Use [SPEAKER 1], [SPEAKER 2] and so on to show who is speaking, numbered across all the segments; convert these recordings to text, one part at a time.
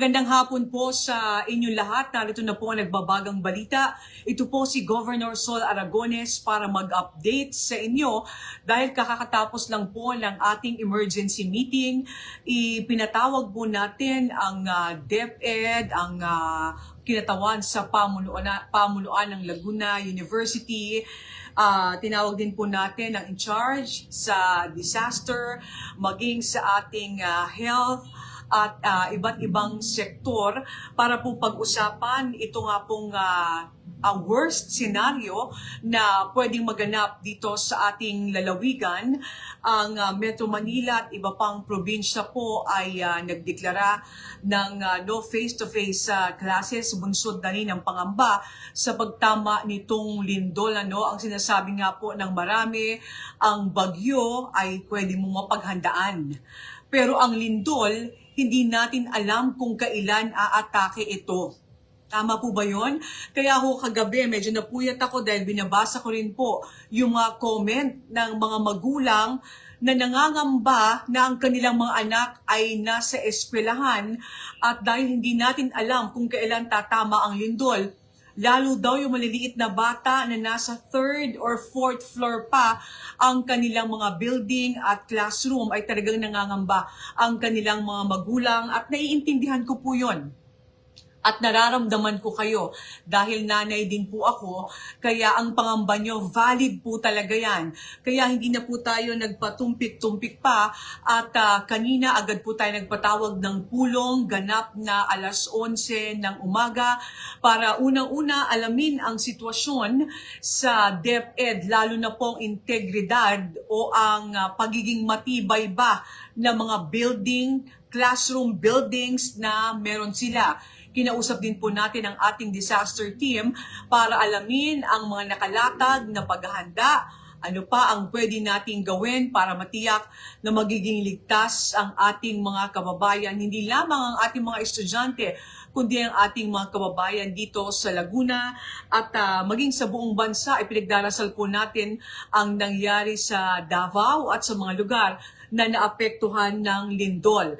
[SPEAKER 1] Magandang hapon po sa inyong lahat. Narito na po ang nagbabagang balita. Ito po si Governor Sol Aragones para mag-update sa inyo dahil kakakatapos lang po ng ating emergency meeting. Ipinatawag po natin ang ah, DepEd, ang ah, kinatawan sa pamunuan, pamunuan ng Laguna University. Ah, tinawag din po natin ang in charge sa disaster, maging sa ating ah, health, at ah, iba't ibang sektor para po pag-usapan ito nga pong ah, ah, worst scenario na pwedeng maganap dito sa ating lalawigan. Ang ah, Metro Manila at iba pang probinsya po ay ah, nagdeklara ng ah, no face-to-face ah, classes, bunsod na rin ng pangamba sa pagtama nitong lindol. Ano? Ang sinasabi nga po ng marami, ang bagyo ay pwede mo mapaghandaan. Pero ang lindol, hindi natin alam kung kailan aatake ito. Tama po ba yon? Kaya ho kagabi, medyo napuyat ako dahil binabasa ko rin po yung mga comment ng mga magulang na nangangamba na ang kanilang mga anak ay nasa eskwelahan at dahil hindi natin alam kung kailan tatama ang lindol, lalo daw yung maliliit na bata na nasa third or fourth floor pa ang kanilang mga building at classroom ay talagang nangangamba ang kanilang mga magulang. At naiintindihan ko po yon at nararamdaman ko kayo dahil nanay din po ako, kaya ang pangamba nyo, valid po talaga yan. Kaya hindi na po tayo nagpatumpik-tumpik pa at ah, kanina agad po tayo nagpatawag ng pulong ganap na alas 11 ng umaga para unang-una alamin ang sitwasyon sa DepEd, lalo na pong integridad o ang ah, pagiging matibay ba ng mga building, classroom buildings na meron sila. Kinausap din po natin ang ating disaster team para alamin ang mga nakalatag na paghahanda, ano pa ang pwede nating gawin para matiyak na magiging ligtas ang ating mga kababayan, hindi lamang ang ating mga estudyante, kundi ang ating mga kababayan dito sa Laguna at ah, maging sa buong bansa, ipinagdarasal po natin ang nangyari sa Davao at sa mga lugar na naapektuhan ng lindol.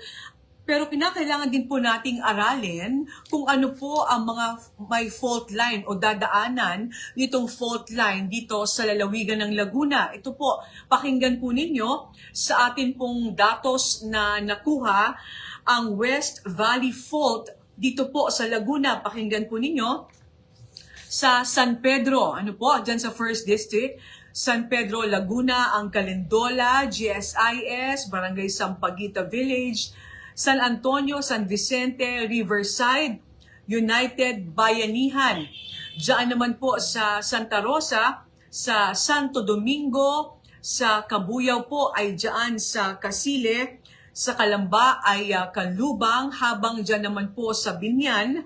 [SPEAKER 1] Pero kinakailangan din po nating aralin kung ano po ang mga may fault line o dadaanan nitong fault line dito sa lalawigan ng Laguna. Ito po, pakinggan po ninyo sa atin pong datos na nakuha ang West Valley Fault dito po sa Laguna. Pakinggan po ninyo sa San Pedro, ano po, dyan sa First District, San Pedro, Laguna, ang Calendola, GSIS, Barangay Sampaguita Village, San Antonio, San Vicente, Riverside, United Bayanihan. Diyan naman po sa Santa Rosa, sa Santo Domingo, sa Kabuyaw po ay diyan sa Kasile, sa Kalamba ay ah, Kanlubang, habang diyan naman po sa Binyan,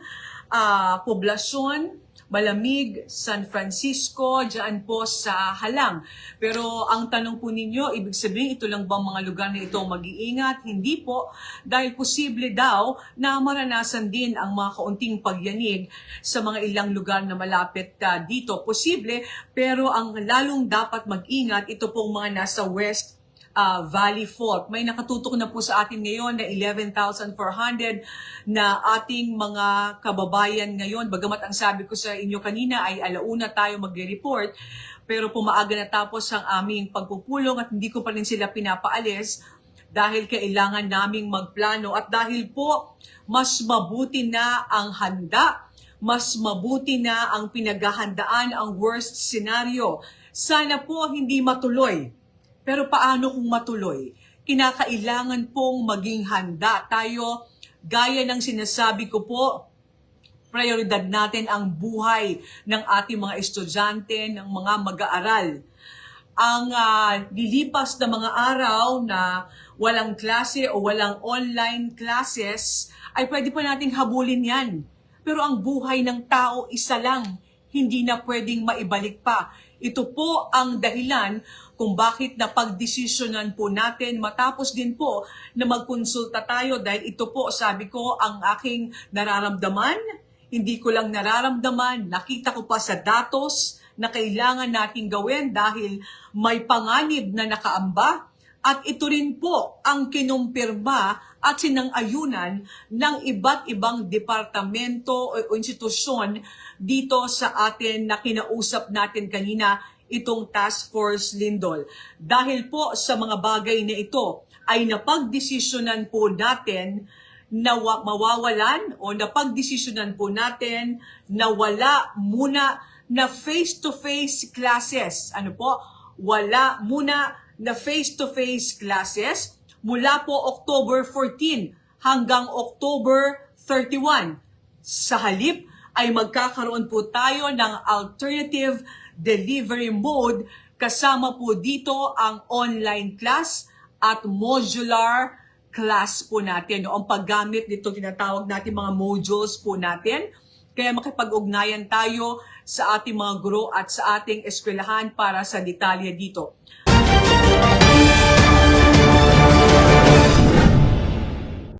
[SPEAKER 1] ah, Poblasyon, Malamig, San Francisco, diyan po sa Halang. Pero ang tanong po ninyo, ibig sabihin ito lang bang mga lugar na ito mag-iingat? Hindi po, dahil posible daw na maranasan din ang mga kaunting pagyanig sa mga ilang lugar na malapit ah, dito. Posible, pero ang lalong dapat mag-ingat, ito pong mga nasa west uh, Valley Fault. May nakatutok na po sa atin ngayon na 11,400 na ating mga kababayan ngayon. Bagamat ang sabi ko sa inyo kanina ay alauna tayo magre-report, pero pumaaga na tapos ang aming pagpupulong at hindi ko pa rin sila pinapaalis dahil kailangan naming magplano at dahil po mas mabuti na ang handa, mas mabuti na ang pinaghahandaan ang worst scenario. Sana po hindi matuloy pero paano kung matuloy? Kinakailangan pong maging handa tayo gaya ng sinasabi ko po, prioridad natin ang buhay ng ating mga estudyante, ng mga mag-aaral. Ang ah, lilipas na mga araw na walang klase o walang online classes, ay pwede pa nating habulin yan. Pero ang buhay ng tao isa lang, hindi na pwedeng maibalik pa. Ito po ang dahilan kung bakit napagdesisyonan po natin matapos din po na magkonsulta tayo dahil ito po sabi ko ang aking nararamdaman, hindi ko lang nararamdaman, nakita ko pa sa datos na kailangan nating gawin dahil may panganib na nakaamba. At ito rin po ang kinumpirma at sinang-ayunan ng iba't ibang departamento o institusyon dito sa atin na kinausap natin kanina itong Task Force Lindol. Dahil po sa mga bagay na ito ay napagdesisyonan po natin na wa- mawawalan o napagdesisyonan po natin na wala muna na face-to-face classes. Ano po? Wala muna na face-to-face classes mula po October 14 hanggang October 31. Sa halip ay magkakaroon po tayo ng alternative delivery mode kasama po dito ang online class at modular class po natin. No? Ang paggamit nito tinatawag natin mga modules po natin. Kaya makipag-ugnayan tayo sa ating mga guro at sa ating eskwelahan para sa detalye dito.